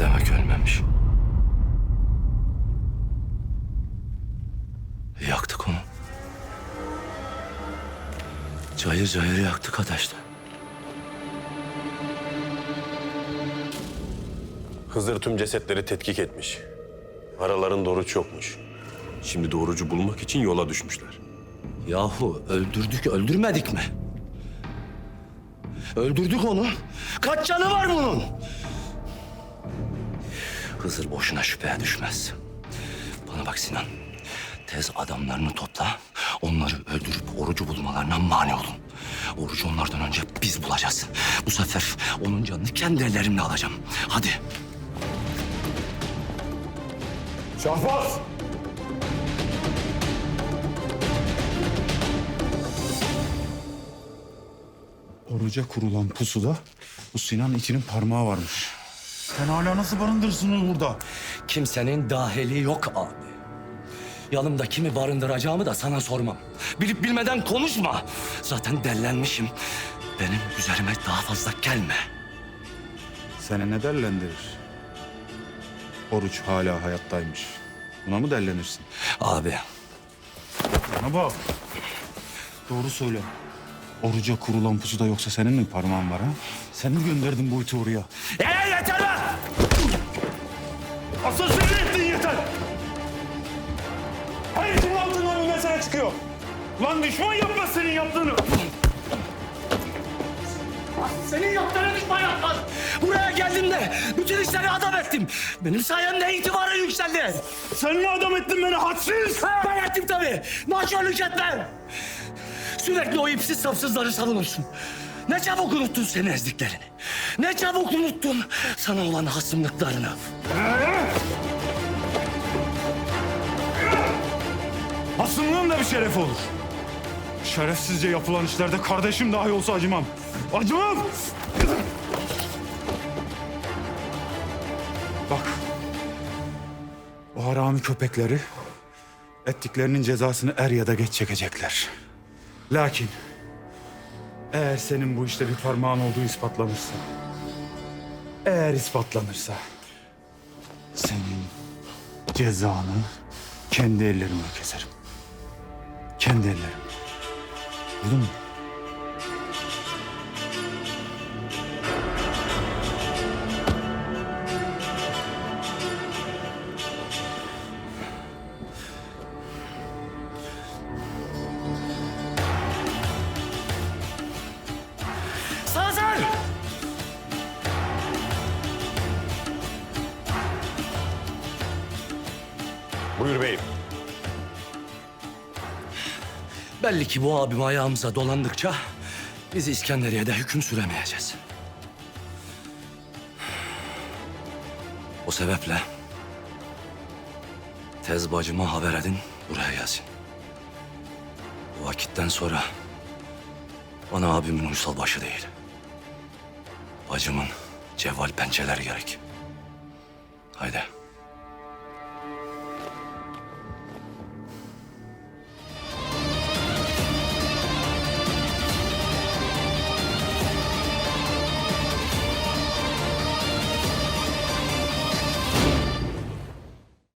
Demek ölmemiş? Yaktık onu. Cayır cayır yaktık ateşte. Hızır tüm cesetleri tetkik etmiş. Aralarında oruç yokmuş. Şimdi doğrucu bulmak için yola düşmüşler. Yahu öldürdük öldürmedik mi? Öldürdük onu. Kaç canı var bunun? Hızır boşuna şüpheye düşmez. Bana bak Sinan. Tez adamlarını topla. Onları öldürüp orucu bulmalarına mani olun. Orucu onlardan önce biz bulacağız. Bu sefer onun canını kendi ellerimle alacağım. Hadi. Şahbaz! Oruca kurulan pusuda bu Sinan itinin parmağı varmış. Sen hala nasıl barındırırsınız burada? Kimsenin dahili yok abi. Yanımda kimi barındıracağımı da sana sormam. Bilip bilmeden konuşma. Zaten dellenmişim. Benim üzerime daha fazla gelme. Seni ne dellendirir? Oruç hala hayattaymış. Buna mı dellenirsin? Abi Bana bak. Doğru söyle. Oruca kurulan pusuda yoksa senin mi parmağın var ha? Sen mi gönderdin bu iti oraya? Ee, yeter be! Asıl senin ettiğin yeter. Hayatın altından bir mesele çıkıyor. Lan düşman yapmaz senin yaptığını. Senin yaptığını düşman yapmaz. Buraya geldiğimde bütün işleri adam ettim. Benim sayemde itibarı yükseldi. Sen mi adam ettin beni hadsiz? Ha, ben ettim tabii. Naşörlük etmem. Sürekli o ipsiz sapsızları savunursun. Ne çabuk unuttun seni ezdiklerini. Ne çabuk unuttun sana olan hasımlıklarını. Asımlığın da bir şeref olur. Şerefsizce yapılan işlerde kardeşim dahi olsa acımam. Acımam! Bak. O harami köpekleri ettiklerinin cezasını er ya da geç çekecekler. Lakin eğer senin bu işte bir parmağın olduğu ispatlanırsa, eğer ispatlanırsa senin cezanı kendi ellerimle keserim. Kendi ellerim. Duydun mu? Buyur beyim. Belli ki bu abim ayağımıza dolandıkça biz İskenderiye'de hüküm süremeyeceğiz. O sebeple tez bacıma haber edin buraya gelsin. Bu vakitten sonra bana abimin uysal başı değil. Bacımın cevval pençeleri gerek. Haydi.